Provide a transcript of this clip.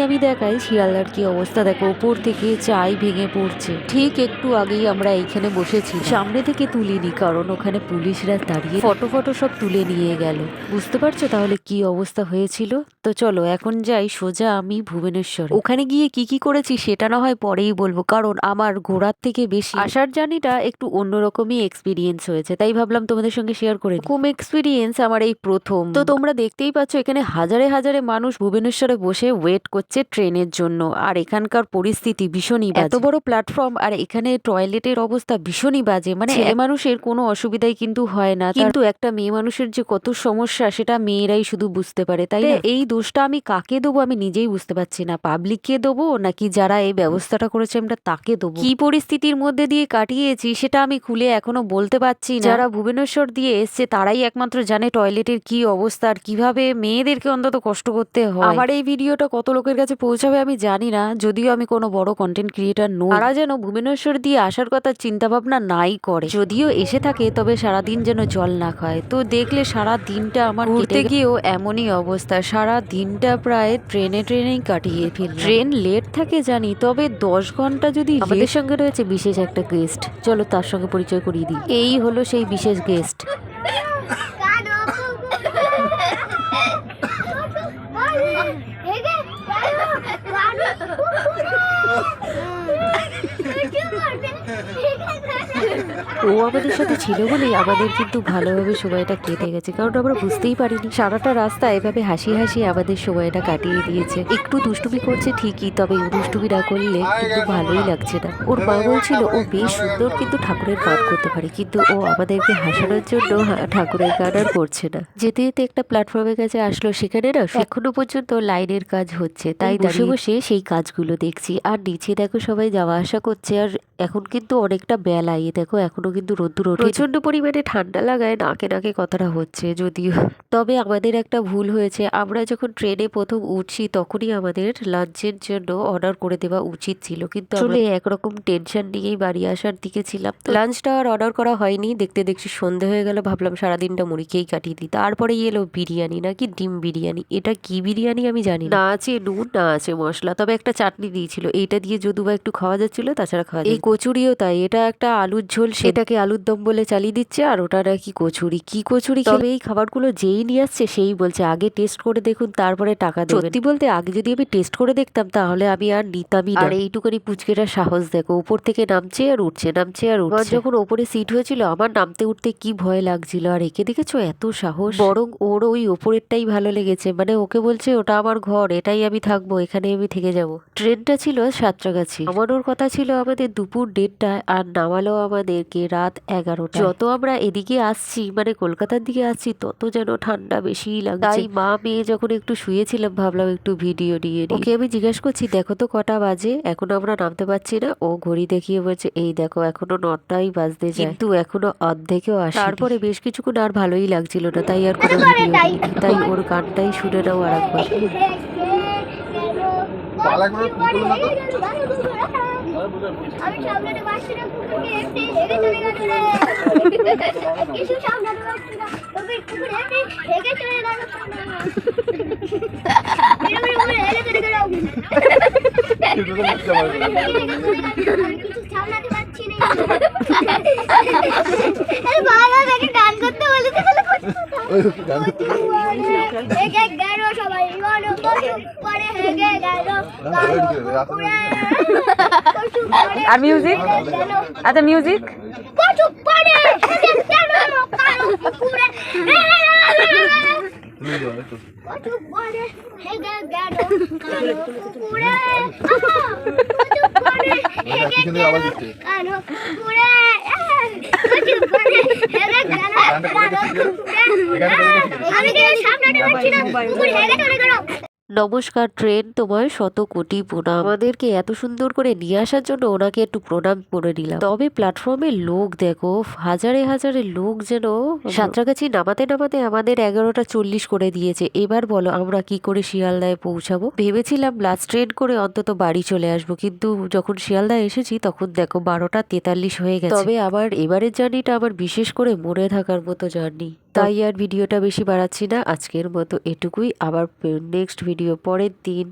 আমি দেখাই শিয়ালদার কি অবস্থা। দেখো উপর থেকে চাই ভেঙে পড়ছে। ঠিক একটু আগেই আমরা এইখানে বসেছি সামনে থেকে তুলিনি, কারণ ওখানে পুলিশরা দাঁড়িয়ে ফটো ফটো সব তুলে নিয়ে গেল। বুঝতে পারছ তাহলে কি অবস্থা হয়েছিল? তো চলো এখন যাই সোজা আমি ভুবনেশ্বর। ওখানে গিয়ে কি কি করেছি সেটা না হয় পরেই বলব কারণ আমার ঘোরার থেকে বেশি আসার জার্নিটা একটু অন্যরকমই এক্সপিরিয়েন্স হয়েছে তাই ভাবলাম তোমাদের সঙ্গে শেয়ার করে কম এক্সপিরিয়েন্স আমার এই প্রথম। তো তোমরা দেখতেই পাচ্ছ এখানে হাজারে হাজারে মানুষ ভুবনেশ্বরে বসে ওয়েট করছে ট্রেনের জন্য আর এখানকার পরিস্থিতি ভীষণই বাজে। এত বড় প্ল্যাটফর্ম আর এখানে টয়লেটের অবস্থা ভীষণই বাজে মানে ছেলে মানুষের কোনো অসুবিধাই কিন্তু হয় না কিন্তু একটা মেয়ে মানুষের যে কত সমস্যা সেটা মেয়েরাই শুধু বুঝতে পারে তাই এই দোষটা আমি কাকে দেবো আমি নিজেই বুঝতে পারছি না। পাবলিককে দেবো নাকি যারা এই ব্যবস্থাটা করেছে আমরা তাকে দেবো? কি পরিস্থিতির মধ্যে দিয়ে কাটিয়েছি সেটা আমি খুলে এখনও বলতে পারছি না। যারা ভুবনেশ্বর দিয়ে এসছে তারাই একমাত্র জানে টয়লেটের কি অবস্থা আর কীভাবে মেয়েদেরকে অন্তত কষ্ট করতে হয়। আমার এই ভিডিওটা কত লোকের কাছে পৌঁছাবে আমি জানি না যদিও আমি কোনো বড় কন্টেন্ট ক্রিয়েটার নই। তারা যেন ভুবনেশ্বর দিয়ে আসার কথা চিন্তা ভাবনা নাই করে। যদিও এসে থাকে তবে সারাদিন যেন জল না খায়। তো দেখলে সারা দিনটা আমার ঘুরতে গিয়েও এমনই অবস্থা। সারা দিনটা প্রায় ট্রেনে ট্রেনেই কাটিয়ে ফেলি ট্রেন লেট থাকে জানি তবে দশ ঘণ্টা যদি আমাদের সঙ্গে রয়েছে বিশেষ একটা গেস্ট চলো তার সঙ্গে পরিচয় করিয়ে দিই। এই হলো সেই বিশেষ গেস্ট কানো হেগে কানো কানো ও আমাদের সাথে ছিল বলেই আমাদের কিন্তু ভালোভাবে সময়টা কেটে গেছে কারণ আমরা বুঝতেই পারিনি। সারাটা রাস্তা এভাবে হাসি হাসি আমাদের সময়টা কাটিয়ে দিয়েছে। একটু দুষ্টুমি করছে ঠিকই তবে দুষ্টুমি না করলে কিন্তু ভালোই লাগছে না। ওর মা বলছিল ও বেশ সুন্দর কিন্তু ঠাকুরের গান করতে পারে কিন্তু ও আমাদেরকে হাসানোর জন্য ঠাকুরের গান আর করছে না। যেতে যেতে একটা প্ল্যাটফর্মের কাছে আসলো সেখানে না এখনও পর্যন্ত লাইনের কাজ হচ্ছে তাই বসে বসে সেই কাজগুলো দেখছি। আর নিচে দেখো সবাই যাওয়া আসা করছে আর এখন কিন্তু অনেকটা বেলা দেখো এখনও কিন্তু রোদ্দুর ওঠে প্রচণ্ড পরিমাণে ঠান্ডা লাগায় নাকে নাকে কথাটা হচ্ছে যদিও তবে আমাদের একটা ভুল হয়েছে। আমরা যখন ট্রেনে প্রথম উঠছি তখনই আমাদের লাঞ্চের জন্য অর্ডার করে দেওয়া উচিত ছিল। কিন্তু আসলে একরকম টেনশন নিয়েই বাড়ি আসার দিকে ছিলাম। লাঞ্চটা আর অর্ডার করা হয়নি। দেখতে দেখছি সন্ধে হয়ে গেল ভাবলাম সারাদিনটা মুড়ি খেয়েই কাটিয়ে দিই। তারপরে এলো বিরিয়ানি নাকি ডিম বিরিয়ানি? এটা কি বিরিয়ানি আমি জানি না। আছে নুন না আছে মশলা তবে একটা চাটনি দিয়েছিল। এইটা দিয়ে যদু বা একটু খাওয়া যাচ্ছিল তাছাড়া খাওয়া এই কচুরিও তাই এটা একটা আলুর ঝোল সেটাকে আলুর দম বলে চালিয়ে দিচ্ছে আর ওটা নাকি কচুরি কি কচুরি তবে এই খাবারগুলো যেই নিয়ে আসছে সেই বলছে আগে টেস্ট করে দেখুন তারপরে টাকা দেবেন। সত্যি বলতে আগে যদি আমি টেস্ট করে দেখতাম তাহলে আমি আর নিতামই না। আর এইটুকুনি পুচকেটার সাহস দেখো উপর থেকে নামছে আর উঠছে নামছে আর উঠছে। যখন ওপরে সিট হয়েছিল আমার নামতে উঠতে কি ভয় লাগছিল আর একে দেখেছ? এত সাহস। বরং ওর ওই ওপরেরটাই ভালো লেগেছে মানে ওকে বলছে ওটা আমার ঘর এটাই আমি থাকব এখানে আমি থেকে যাব। ট্রেনটা ছিল সাতটাগাছি নামানোর কথা ছিল আমাদের দুপুর দেড়টায় আর নামালো আমাদেরকে রাত এগারোটা যত আমরা এদিকে আসছি মানে কলকাতার দিকে আসছি তত যেন ঠান্ডা বেশিই লাগছে। তাই মা মেয়ে যখন একটু শুয়েছিলাম ভাবলাম একটু ভিডিও নিয়ে নিই। ওকে আমি জিজ্ঞেস করছি দেখো তো কটা বাজে এখন আমরা নামতে পারছি না? ও ঘড়ি দেখিয়ে বলছে এই দেখো এখনও নটাই বাজতে যায়। কিন্তু এখনও অর্ধেকেও আসে তারপরে বেশ কিছুক্ষণ আর ভালোই লাগছিল না তাই আর কোনো ভিডিও। তাই ওর গানটাই শুনে নাও আর একবার। আমি সামনে পাচ্ছি না কুকুরকে এসে হেগে চলে গেল রে কিছু সামনে পাচ্ছি না তবে কুকুর এসে হেগে চলে গেল এরকম করে হেগে চলে গেল আমি কিছু সামলাতে পারছি না আরে বাবা আমাকে গান করতে বলেছে তাহলে হেগে গেল সবাই বলো কচু করে হেগে গেল আর মিউজিক আচ্ছা মিউজিক কচু করে আমি সামনে নমস্কার, ট্রেন তোমায় শত কোটি প্রণাম। আমাদেরকে এত সুন্দর করে নিয়ে আসার জন্য ওনাকে একটু প্রণাম করে নিলাম। তবে প্ল্যাটফর্মে লোক দেখো, হাজারে হাজারে লোক যেন সাঁতরাগাছি নামাতে নামাতে আমাদের এগারোটা চল্লিশ করে দিয়েছে। এবার বলো আমরা কি করে শিয়ালদায় পৌঁছাবো? ভেবেছিলাম লাস্ট ট্রেন করে অন্তত বাড়ি চলে আসব, কিন্তু যখন শিয়ালদায় এসেছি তখন দেখো বারোটা তেতাল্লিশ হয়ে গেছে। তবে আবার এবারের জার্নিটা আমার বিশেষ করে মনে থাকার মতো জার্নি তাই আর ভিডিওটা বেশি বাড়াচ্ছি না। আজকের মতো এটুকুই। আবার নেক্সট ভিডিও পরের দিন।